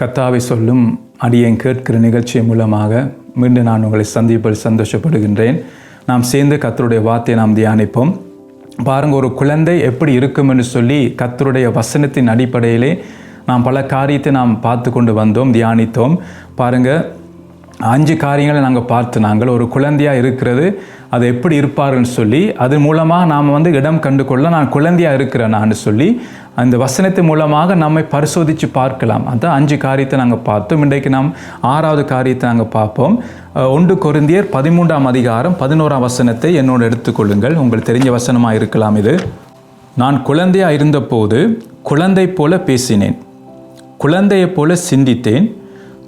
கத்தாவை சொல்லும் அடியேன் கேட்கிற நிகழ்ச்சி மூலமாக மீண்டும் நான் உங்களை சந்திப்பில் சந்தோஷப்படுகின்றேன். நாம் சேர்ந்து கத்தருடைய வார்த்தையை நாம் தியானிப்போம். பாருங்கள் ஒரு குழந்தை எப்படி இருக்கும் என்று சொல்லி கத்தருடைய வசனத்தின் அடிப்படையிலே நாம் பல காரியத்தை நாம் பார்த்து கொண்டு வந்தோம் தியானித்தோம். பாருங்கள் அஞ்சு காரியங்களை நாங்கள் பார்த்து நாங்கள் ஒரு குழந்தையாக இருக்கிறது அது எப்படி இருப்பாருன்னு சொல்லி அது மூலமாக நாம் வந்து இடம் கண்டு கொள்ள நான் குழந்தையாக இருக்கிறேன் நான் சொல்லி அந்த வசனத்தின் மூலமாக நம்மை பரிசோதித்து பார்க்கலாம். அதான் அஞ்சு காரியத்தை நாங்கள் பார்த்தோம். இன்றைக்கு நாம் ஆறாவது காரியத்தை நாங்கள் பார்ப்போம். ஒன்று கொருந்தியர் பதிமூன்றாம் அதிகாரம் பதினோராம் வசனத்தை என்னோடு எடுத்துக்கொள்ளுங்கள் உங்களுக்கு தெரிஞ்ச வசனமாக இருக்கலாம் இது. நான் குழந்தையாக இருந்தபோது குழந்தை போல பேசினேன். குழந்தையைப் போல சிந்தித்தேன்.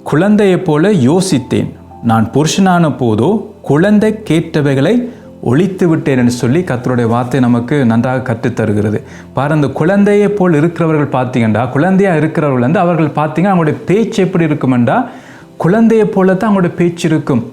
குழந்தையைப் போல யோசித்தேன். நான் புருஷனான போதோ குழந்தை கேட்டவைகளை ஒழித்து விட்டேன் என்று சொல்லி கத்தருடைய வார்த்தை நமக்கு நன்றாக கற்றுத் தருகிறது. பாரு அந்த குழந்தையை போல் இருக்கிறவர்கள் பார்த்தீங்கன்னா குழந்தையாக இருக்கிறவர்கள் வந்து அவர்கள் பார்த்தீங்கன்னா அவங்களுடைய பேச்சு எப்படி இருக்குமெண்டா? குழந்தையை போல தான் அவங்களுடைய பேச்சு இருக்கும்.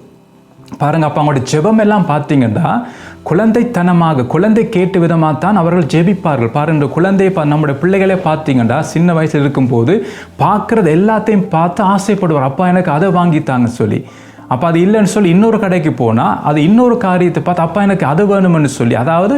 பாருங்க அப்போ அவங்களுடைய ஜெபம் எல்லாம் பார்த்தீங்கன்னா குழந்தைத்தனமாக குழந்தை கேட்டு விதமாக தான் அவர்கள் ஜெபிப்பார்கள். பாருங்கள் குழந்தையை பா நம்முடைய பிள்ளைகளே பார்த்தீங்கன்னா சின்ன வயசில் இருக்கும்போது பார்க்குறது எல்லாத்தையும் பார்த்து ஆசைப்படுவார். அப்பா எனக்கு அதை வாங்கித்தாங்க சொல்லி. அப்போ அது இல்லைன்னு சொல்லி இன்னொரு கடைக்கு போனால் அது இன்னொரு காரியத்தை பார்த்து அப்பா எனக்கு அது வேணும்னு சொல்லி. அதாவது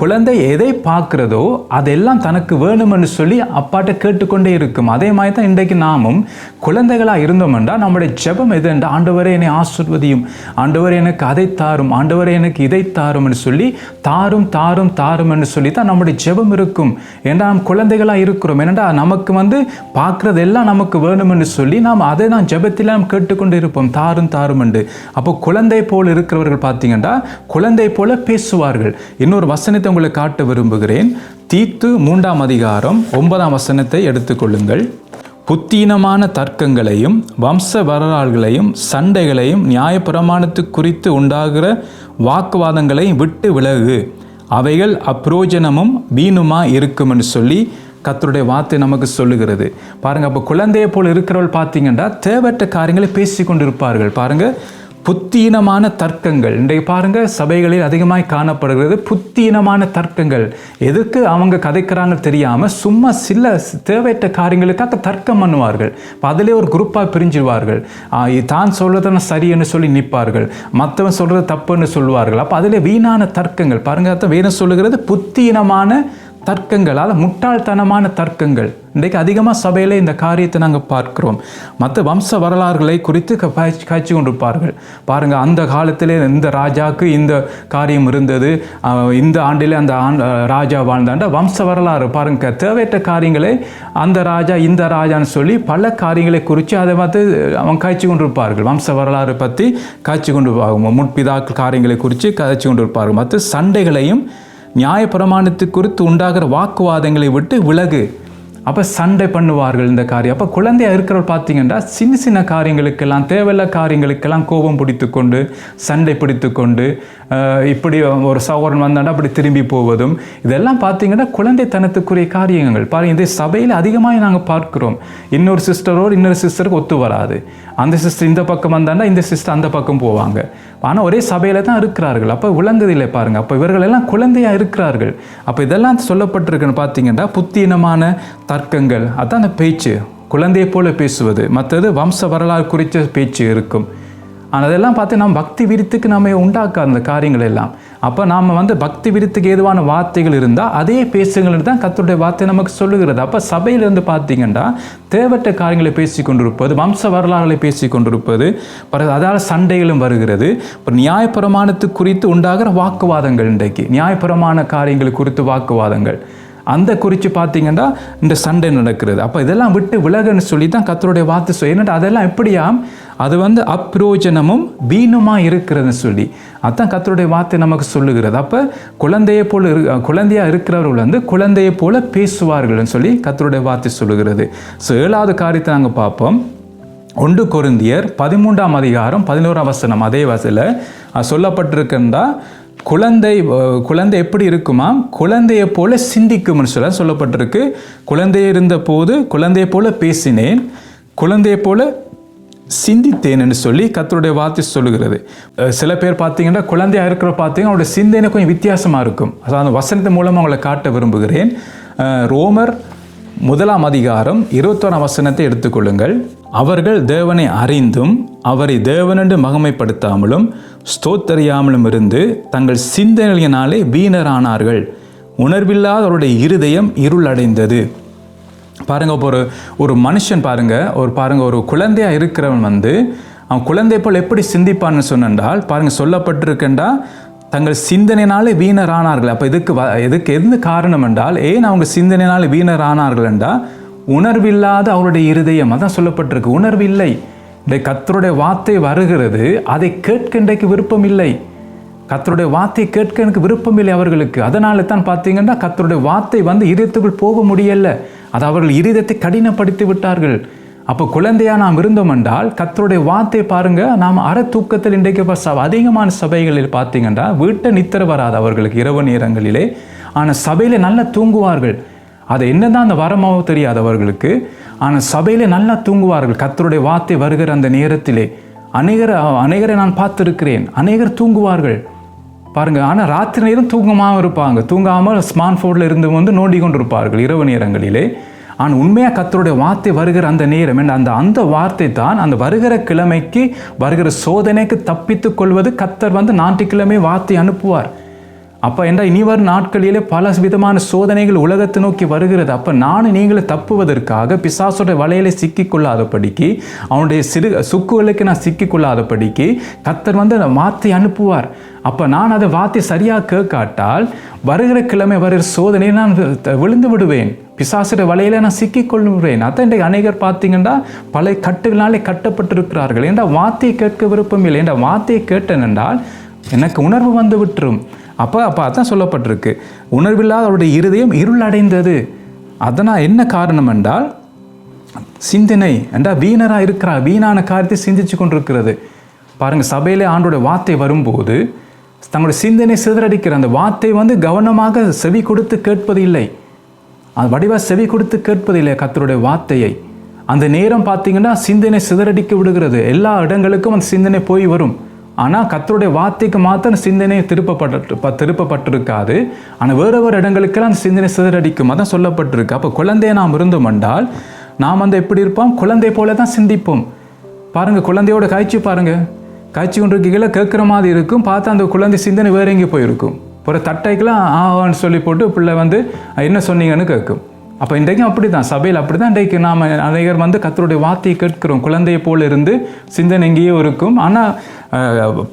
குழந்தை எதை பார்க்குறதோ அதெல்லாம் தனக்கு வேணுமென்னு சொல்லி அப்பாட்ட கேட்டுக்கொண்டே இருக்கும். அதே மாதிரி தான் இன்றைக்கு நாமும் குழந்தைகளாக இருந்தோம்னா நம்முடைய ஜெபம் எதுண்டா ஆண்டவரே என்னை ஆசிர்வதியும். ஆண்டவரே எனக்கு அதை தாரும். ஆண்டவரே எனக்கு இதை தாரும்னு சொல்லி தாரும் தாரும் தாரும்னு சொல்லி தான் நம்முடைய ஜெபம் இருக்கும் ஏன்னா நாம் குழந்தைகளாக இருக்கிறோம். ஏன்னா நமக்கு வந்து பார்க்குறதெல்லாம் நமக்கு வேணும்னு சொல்லி நாம் அதை தான் ஜெபத்தில் நாம் கேட்டுக்கொண்டு இருப்போம். தாரும் தாரும் என்று அப்போ குழந்தை போல் இருக்கிறவர்கள் பார்த்தீங்கன்னா குழந்தை போல பேசுவார்கள். இன்னொரு வசனத்தை உங்களுக்கு காட்ட விரும்புகிறேன். தீத்து மூன்றாம் அதிகாரம் ஒன்பதாம் வசனத்தை எடுத்துக்கொள்ளுங்கள் புத்தீனமான தர்க்கங்களையும் வம்ச வரலாறுகளையும் சண்டைகளையும் நியாயப்பிரமாணத்து குறித்து உண்டாகிற வாக்குவாதங்களையும் விட்டு விலகு. அவைகள் அப்ரோஜனமும் வீணுமா இருக்கும் என்று சொல்லி கத்தருடைய வார்த்தை நமக்கு சொல்லுகிறது. பாருங்கள் அப்போ குழந்தையை போல் இருக்கிறவள் பார்த்தீங்கன்னா தேவையற்ற காரியங்களை பேசி கொண்டிருப்பார்கள் பாருங்கள் புத்தீனமான தர்க்கங்கள். இன்றைக்கு பாருங்கள் சபைகளில் அதிகமாக காணப்படுகிறது புத்தீனமான தர்க்கங்கள். எதுக்கு அவங்க கதைக்கிறாங்க தெரியாமல் சும்மா சில தேவையற்ற காரியங்களுக்காக தர்க்கம் பண்ணுவார்கள். இப்போ அதிலே ஒரு குரூப்பாக பிரிஞ்சிடுவார்கள் தான் சொல்றதுன்னு சரின்னு சொல்லி நிற்பார்கள். மற்றவன் சொல்கிறது தப்புன்னு சொல்லுவார்கள். அப்போ அதிலே வீணான தர்க்கங்கள். பாருங்க அதை வேணும் சொல்லுகிறது புத்தீனமான தர்க்கங்கள் அதாவது முட்டாள்தனமான தர்க்கங்கள். இன்றைக்கு அதிகமாக சபையில் இந்த காரியத்தை நாங்கள் பார்க்கிறோம். மற்ற வம்ச வரலாறுகளை குறித்து க- காய்ச்சி கொண்டிருப்பார்கள். பாருங்கள் அந்த காலத்திலே இந்த ராஜாவுக்கு இந்த காரியம் இருந்தது. இந்த ஆண்டிலே அந்த ஆண் ராஜா வாழ்ந்தாண்ட வம்ச வரலாறு. பாருங்க தேவையற்ற காரியங்களை அந்த ராஜா இந்த ராஜான்னு சொல்லி பல காரியங்களை குறித்து அதை பார்த்து அவன் காய்ச்சி கொண்டிருப்பார்கள். வம்ச வரலாறு பற்றி காய்ச்சி கொண்டு முற்பிதாக்கள் காரியங்களை குறித்து காய்ச்சி கொண்டிருப்பார்கள். மற்ற சண்டைகளையும் நியாயப்பிரமாணத்து குறித்து உண்டாகிற வாக்குவாதங்களை விட்டு விலகு. அப்போ சண்டை பண்ணுவார்கள் இந்த காரியம். அப்போ குழந்தையா இருக்கிறவர் பார்த்தீங்கன்னா சின்ன சின்ன காரியங்களுக்கெல்லாம் தேவையில்ல காரியங்களுக்கெல்லாம் கோபம் பிடித்து கொண்டு சண்டை பிடித்து கொண்டு இப்படி ஒரு சகோதரன் வந்தாண்டா அப்படி திரும்பி போவதும் இதெல்லாம் பார்த்தீங்கன்னா குழந்தைத்தனத்துக்குரிய காரியங்கள். பாருங்க இந்த சபையில் அதிகமாக நாங்கள் பார்க்கிறோம். இன்னொரு சிஸ்டரோடு இன்னொரு சிஸ்டருக்கு ஒத்து வராது. அந்த சிஸ்டர் இந்த பக்கம் வந்தாண்டா இந்த சிஸ்டர் அந்த பக்கம் போவாங்க. ஆனால் ஒரே சபையில் தான் இருக்கிறார்கள். அப்போ விளங்குதில்லை பாருங்கள் அப்போ இவர்கள் எல்லாம் குழந்தையா இருக்கிறார்கள். அப்போ இதெல்லாம் சொல்லப்பட்டிருக்குன்னு பார்த்தீங்கன்னா புத்தீனமான தர்க்கங்கள் அதான் அந்த பேச்சு. குழந்தையை போல பேசுவது. மற்றது வம்ச வரலாறு குறித்த பேச்சு இருக்கும். ஆனால் அதெல்லாம் பார்த்து நாம் பக்தி விருத்துக்கு நம்ம உண்டாக்காது அந்த காரியங்கள் எல்லாம். அப்போ நாம் வந்து பக்தி விருத்துக்கு ஏதுவான வார்த்தைகள் இருந்தால் அதே பேசுங்கள் தான் கத்தருடைய வார்த்தை நமக்கு சொல்லுகிறது. அப்போ சபையிலிருந்து பார்த்தீங்கன்னா தேவற்ற காரியங்களை பேசி கொண்டிருப்பது வம்ச வரலாறுகளை பேசி கொண்டிருப்பது பிறகு அதால் சண்டைகளும் வருகிறது. அப்புறம் நியாயப்பிரமாணத்து குறித்து உண்டாகிற வாக்குவாதங்கள் இன்றைக்கு. நியாயப்பிரமாண காரியங்கள் குறித்து வாக்குவாதங்கள். அந்த குறித்து பார்த்தீங்கன்னா இந்த சண்டை நடக்கிறது. அப்போ இதெல்லாம் விட்டு விலகுன்னு சொல்லி தான் கத்தருடைய வார்த்தை சொல்லி என்னடா அதெல்லாம் எப்படியாம்? அது வந்து அப்ரோஜனமும் வீணுமாக இருக்கிறதுன்னு சொல்லி. அதான் கத்தருடைய வார்த்தை நமக்கு சொல்லுகிறது. அப்போ குழந்தையை போல் இரு குழந்தையாக இருக்கிறவர்கள் வந்து குழந்தையை போல பேசுவார்கள்னு சொல்லி கத்தருடைய வார்த்தை சொல்லுகிறது. ஸோ ஏழாவது காரியத்தை நாங்கள் பார்ப்போம். ஒன்று கொருந்தியர் பதிமூன்றாம் அதிகாரம் பதினோராம் வசனம். அதே வசல சொல்லப்பட்டிருக்கின்றா குழந்தை குழந்தை எப்படி இருக்குமா? குழந்தையை போல சிந்திக்கும்னு சொல்ல சொல்லப்பட்டிருக்கு. குழந்தை இருந்த போது குழந்தையை போல பேசினேன். குழந்தையை போல சிந்தித்தேன்னு சொல்லி கத்தருடைய வார்த்தை சொல்லுகிறது. சில பேர் பார்த்தீங்கன்னா குழந்தையாக இருக்கிற பார்த்தீங்கன்னா அவருடைய சிந்தனை கொஞ்சம் வித்தியாசமாக இருக்கும். அதாவது வசனத்தின் மூலமாக அவங்களை காட்ட விரும்புகிறேன். ரோமர் முதலாம் அதிகாரம் இருபத்தோராம் வசனத்தை எடுத்துக்கொள்ளுங்கள். அவர்கள் தேவனை அறிந்தும் அவரை தேவனென்று மகமைப்படுத்தாமலும் ஸ்தோத்தறியாமலும் இருந்து தங்கள் சிந்தனையினாலே வீணரானார்கள். உணர்வில்லாதவருடைய இருதயம் இருளடைந்தது. பாருங்க இப்போ ஒரு ஒரு மனுஷன் பாருங்க ஒரு பாருங்க ஒரு குழந்தையா இருக்கிறவன் வந்து அவன் குழந்தை போல் எப்படி சிந்திப்பான்னு சொன்னால் பாருங்க சொல்லப்பட்டிருக்கண்டா தங்கள் சிந்தனையினாலே வீணரானார்கள். அப்போ இதுக்கு வ- இதுக்கு எந்த காரணம் என்றால் ஏன் அவங்க சிந்தனையினாலே வீணரானார்கள் என்றால் உணர்வில்லாத அவருடைய இருதயம் அதான் சொல்லப்பட்டிருக்கு உணர்வில்லை. இந்த கத்தருடைய வார்த்தை வருகிறது அதை கேட்க இன்றைக்கு விருப்பம் இல்லை கத்தருடைய வார்த்தையை கேட்க எனக்கு விருப்பம் இல்லை அவர்களுக்கு. அதனால தான் பார்த்தீங்கன்னா கத்தருடைய வார்த்தை வந்து இதயத்துக்குள் போக முடியல. அது அவர்கள் இருதயத்தை கடினப்படுத்தி விட்டார்கள். அப்போ குழந்தையாக நாம் இருந்தோம் என்றால் கத்தருடைய வார்த்தை பாருங்கள் நாம் அற தூக்கத்தில் இன்றைக்கு அதிகமான சபைகளில் பார்த்தீங்கன்னா வீட்டை நித்திர வராது அவர்களுக்கு இரவு நேரங்களிலே ஆனால் சபையில் நல்லா தூங்குவார்கள். அது என்னதான் அந்த வரமோ தெரியாது அவர்களுக்கு. ஆனால் சபையில் நல்லா தூங்குவார்கள். கத்தருடைய வார்த்தை வருகிற அந்த நேரத்திலே. அநேகர் அநேகரை நான் பார்த்துருக்கிறேன். அநேகர் தூங்குவார்கள். பாருங்கள் ஆனால் ராத்திரி நேரம் தூங்கமாக இருப்பாங்க. தூங்காமல் ஸ்மார்ட் ஃபோனில் இருந்து வந்து நோண்டி கொண்டிருப்பார்கள் இரவு நேரங்களிலே. ஆனால் உண்மையாக கத்தருடைய வார்த்தை வருகிற அந்த நேரம் என்ன? அந்த அந்த வார்த்தை தான் அந்த வருகிற கிழமைக்கு வருகிற சோதனைக்கு தப்பித்துக் கொள்வது கத்தர் வந்து ஞாயிற்றுக்கிழமை வார்த்தை அனுப்புவார். அப்போ என்ன இனி வரும் நாட்களிலே பல விதமான சோதனைகள் உலகத்தை நோக்கி வருகிறது. அப்போ நானும் நீங்களும் தப்புவதற்காக பிசாசோட வலையில சிக்கிக்கொள்ளாதபடிக்கு அவனுடைய சிறு சுக்குகளுக்கு நான் சிக்கிக்கொள்ளாதபடிக்கு கத்தர் வந்து அதை மாற்றி அனுப்புவார். அப்போ நான் அதை வார்த்தை சரியாக கேட்காட்டால் வருகிற கிழமை வருகிற சோதனையை நான் விழுந்து விடுவேன். பிசாசுடைய வலையில நான் சிக்கிக்கொள்ளுவேன். அதான் இன்றைக்கு அநேகர் பார்த்தீங்கன்னா பல கட்டுகளாலே கட்டப்பட்டிருக்கிறார்கள். என்ற வார்த்தையை கேட்க விருப்பம் இல்லை? என்ற வார்த்தையை கேட்டேன் என்றால் எனக்கு உணர்வு வந்து விட்டுரும். அப்போ அப்போ அதான் சொல்லப்பட்டிருக்கு. உணர்வில்லாத அவருடைய இருதயம் இருள் அடைந்தது அதனால் என்ன காரணம் என்றால் சிந்தனை என்றால் வீணராக இருக்கிறார் வீணான காரியத்தை சிந்திச்சு கொண்டிருக்கிறது. பாருங்கள் சபையிலே ஆண்டோட வார்த்தை வரும்போது தங்களுடைய சிந்தனை சிதறடிக்கிற அந்த வார்த்தை வந்து கவனமாக செவி கொடுத்து கேட்பது இல்லை அது வடிவாக செவி கொடுத்து கேட்பதில்லை கத்தருடைய வார்த்தையை. அந்த நேரம் பார்த்தீங்கன்னா சிந்தனை சிதறடிக்க விடுகிறது. எல்லா இடங்களுக்கும் அந்த சிந்தனை போய் வரும். ஆனால் கத்தருடைய வார்த்தைக்கு மாத்திரம் சிந்தனை திருப்பப்பட்டு ப- திருப்பப்பட்டிருக்காது ஆனால் வேறு வேறு இடங்களுக்கெல்லாம் அந்த சிந்தனை சிதறடிக்கும் அதான் சொல்லப்பட்டிருக்கு அப்போ குழந்தையை நாம் இருந்தோம் என்றால் நாம் அந்த எப்படி இருப்போம் குழந்தை போல தான் சிந்திப்போம் பாருங்கள் குழந்தையோட காய்ச்சி பாருங்கள் காய்ச்சி கொண்டிருக்கீங்கள கேட்குற மாதிரி இருக்கும் பார்த்தா அந்த குழந்தை சிந்தனை வேற எங்கே போயிருக்கும் ஒரு தட்டைக்கெல்லாம் ஆவான்னு சொல்லி போட்டு பிள்ளை வந்து என்ன சொன்னீங்கன்னு கேட்கும் அப்போ இன்றைக்கும் அப்படி தான் சபையில் அப்படி தான் இன்றைக்கு நாம் அநேகர் வந்து கத்தருடைய வார்த்தையை கேட்கிறோம். குழந்தையை போல் இருந்து சிந்தனை எங்கேயோ இருக்கும். ஆனால்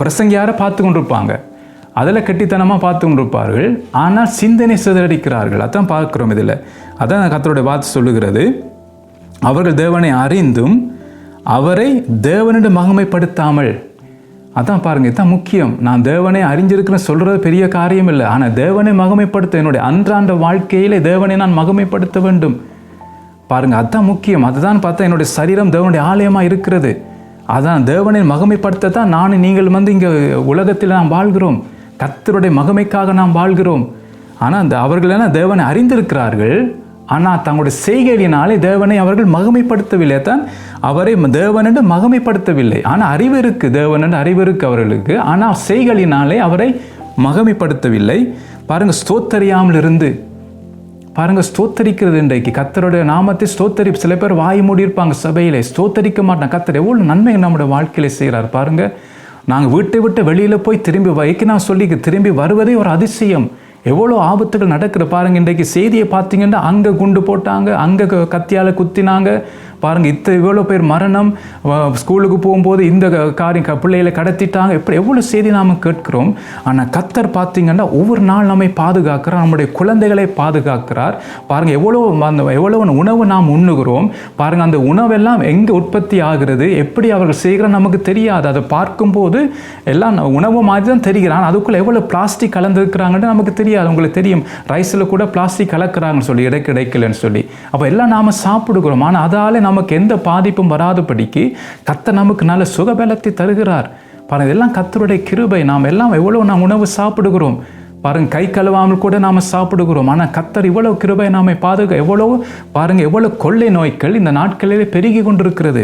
பிரசங்கியார பார்த்து கொண்டிருப்பாங்க அதில் கெட்டித்தனமாக பார்த்து கொண்டிருப்பார்கள் ஆனால் சிந்தனை சிதறடிக்கிறார்கள். அதான் பார்க்குறோம் இதில். அதான் கத்தருடைய வார்த்தை சொல்லுகிறது. அவர்கள் தேவனை அறிந்தும் அவரை தேவனிடம் மகிமைப்படுத்தாமல் அதான் பாருங்க இதுதான் முக்கியம். நான் தேவனை அறிஞ்சிருக்கிறேன் சொல்றது பெரிய காரியம் இல்லை ஆனால் தேவனை மகமைப்படுத்த என்னுடைய அன்றாண்ட வாழ்க்கையிலே தேவனை நான் மகமைப்படுத்த வேண்டும். பாருங்க அதான் முக்கியம். அதுதான் பார்த்தா என்னுடைய சரீரம் தேவனுடைய ஆலயமாக இருக்கிறது. அதான் தேவனை மகமைப்படுத்த தான் நான் நீங்கள் வந்து இங்கே உலகத்தில் நாம் வாழ்கிறோம். கத்தருடைய மகமைக்காக நாம் வாழ்கிறோம். ஆனால் அந்த அவர்கள் என்ன தேவனை அறிந்திருக்கிறார்கள். ஆனால் தங்களுடைய செய்கையினாலே தேவனை அவர்கள் மகிமைப்படுத்தவில்லை. தான் அவரை தேவனென்று மகிமைப்படுத்தவில்லை. ஆனால் அறிவு இருக்கு. தேவனென்று அறிவு இருக்கு அவர்களுக்கு. ஆனால் செய்களினாலே அவரை மகிமைப்படுத்தவில்லை. பாருங்கள் ஸ்தோத்தறியாமல் இருந்து பாருங்கள் ஸ்தோத்தரிக்கிறது இன்றைக்கு. கத்தருடைய நாமத்தை ஸ்தோத்தரி சில பேர் வாய் மூடி இருப்பாங்க சபையிலே. ஸ்தோத்தரிக்க மாட்டாங்க. கத்தர் எவ்வளோ நன்மை நம்முடைய வாழ்க்கையில் செய்கிறார் பாருங்கள் நாங்கள் வீட்டை விட்டு வெளியில் போய் திரும்பி வைக்க நான் சொல்லி திரும்பி வருவதே ஒரு அதிசயம். எவ்வளோ ஆபத்துகள் நடக்குது பாருங்க. இன்றைக்கு செய்தியை பார்த்தீங்கன்னா அங்கே குண்டு போட்டாங்க அங்கே கத்தியால் குத்தினாங்க. பாருங்க இத்த இவ்வளோ பேர் மரணம் ஸ்கூலுக்கு போகும்போது இந்த காரியம் பிள்ளைகளை கடத்திட்டாங்க. இப்படி எவ்வளோ செய்தி நாம் கேட்கிறோம். ஆனால் கத்தர் பார்த்தீங்கன்னா ஒவ்வொரு நாள் நம்மை பாதுகாக்கிறார் நம்முடைய குழந்தைகளை பாதுகாக்கிறார். பாருங்க எவ்வளோ அந்த எவ்வளோ உணவு நாம் உண்ணுகிறோம். பாருங்க அந்த உணவெல்லாம் எங்கே உற்பத்தி ஆகிறது? எப்படி அவர்கள் செய்கிறார் நமக்கு தெரியாது. அதை பார்க்கும்போது எல்லாம் உணவு மாதிரி தான் தெரிகிறான் அதுக்குள்ளே எவ்வளோ பிளாஸ்டிக் கலந்துருக்கிறாங்கன்னு நமக்கு தெரியாது. உங்களுக்கு தெரியும். ரைஸில் கூட பிளாஸ்டிக் கலக்கிறாங்கன்னு சொல்லி இடைக்கு இடைக்கலன்னு சொல்லி. அப்போ எல்லாம் நாம் சாப்பிடுகிறோம். ஆனால் அதால் நமக்கு எந்த பாதிப்பும் வராதபடிக்கு கத்த நமக்கு நல்ல சுகபலத்தை தருகிறார். பல இதெல்லாம் கத்தருடைய கிருபை. நாம் எல்லாம் எவ்வளோ நாம் உணவு சாப்பிடுகிறோம். பாருங்க கை கழுவாமல் கூட நாம் சாப்பிடுகிறோம். ஆனால் கத்தர் இவ்வளவு கிருபை நாம பாதுகா எவ்வளோ பாருங்க எவ்வளவு கொள்ளை நோய்கள் இந்த நாட்களிலே பெருகி கொண்டிருக்கிறது.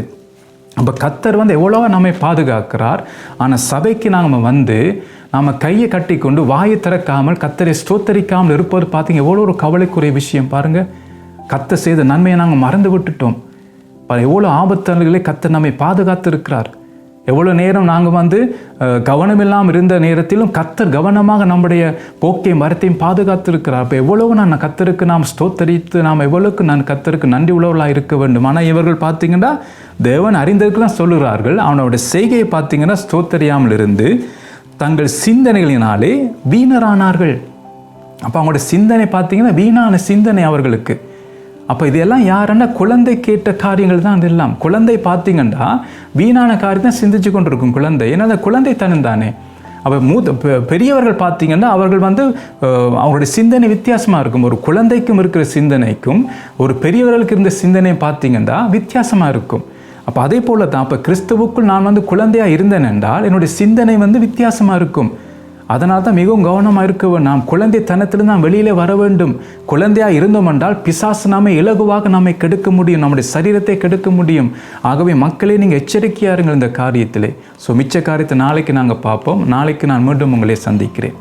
அப்போ கத்தர் வந்து எவ்வளோ நம்மை பாதுகாக்கிறார். ஆனால் சபைக்கு நாம் வந்து நாம் கையை கட்டிக்கொண்டு வாயை திறக்காமல் கத்தரை ஸ்தோத்தரிக்காமல் இருப்பது பார்த்தீங்க எவ்வளோ ஒரு கவலைக்குரிய விஷயம் பாருங்க. கத்தை செய்த நன்மையை நாங்கள் மறந்து விட்டுட்டோம். பல எவ்வளோ ஆபத்தாளர்களை கத்த நம்மை பாதுகாத்து இருக்கிறார் எவ்வளோ நேரம் நாங்கள் வந்து கவனமில்லாமல் இருந்த நேரத்திலும் கத்தர் கவனமாக நம்முடைய போக்கையும் மரத்தையும் பாதுகாத்து இருக்கிறார் அப்போ எவ்வளவு நான் கத்தருக்கு நாம் ஸ்தோத்தரித்து நாம் எவ்வளவுக்கு நான் கத்தருக்கு நன்றி உழவலாக இருக்க வேண்டும். ஆனால் இவர்கள் பார்த்தீங்கன்னா தேவன் அறிந்ததுக்கு தான் சொல்லுகிறார்கள். அவனோட செய்கையை பார்த்தீங்கன்னா ஸ்தோத்தரியாமல் இருந்து தங்கள் சிந்தனைகளினாலே வீணரானார்கள். அப்போ அவங்களோட சிந்தனை பார்த்தீங்கன்னா வீணான சிந்தனை அவர்களுக்கு. அப்போ இதெல்லாம் யாருன்னா குழந்தை கேட்ட காரியங்கள் தான் இதெல்லாம். குழந்தை பார்த்தீங்கன்னா வீணான காரியம் தான் சிந்திச்சு கொண்டு இருக்கும் குழந்தை. ஏன்னா அந்த குழந்தை தனந்தானே அப்போ மூத்த பெரியவர்கள் பார்த்தீங்கன்னா அவர்கள் வந்து அவங்களுடைய சிந்தனை வித்தியாசமாக இருக்கும். ஒரு குழந்தைக்கும் இருக்கிற சிந்தனைக்கும் ஒரு பெரியவர்களுக்கு இருந்த சிந்தனை பார்த்தீங்கன்னா வித்தியாசமாக இருக்கும். அப்போ அதே போல தான் அப்போ கிறிஸ்துவுக்குள் நான் வந்து குழந்தையாக இருந்தேன் என்றால் என்னுடைய சிந்தனை வந்து வித்தியாசமாக இருக்கும். அதனால் தான் மிகவும் கவனமாக இருக்க நாம் குழந்தைத்தனத்தில் நாம் வெளியிலே வர வேண்டும். குழந்தையாக இருந்தோம் என்றால் பிசாசு நாம இலகுவாக நம்மை கெடுக்க முடியும். நம்முடைய சரீரத்தை கெடுக்க முடியும். ஆகவே மக்களே நீங்கள் எச்சரிக்கையாருங்கள் இந்த காரியத்திலே. ஸோ மிச்ச காரியத்தை நாளைக்கு நாங்கள் பார்ப்போம். நாளைக்கு நான் மீண்டும் உங்களை சந்திக்கிறேன்.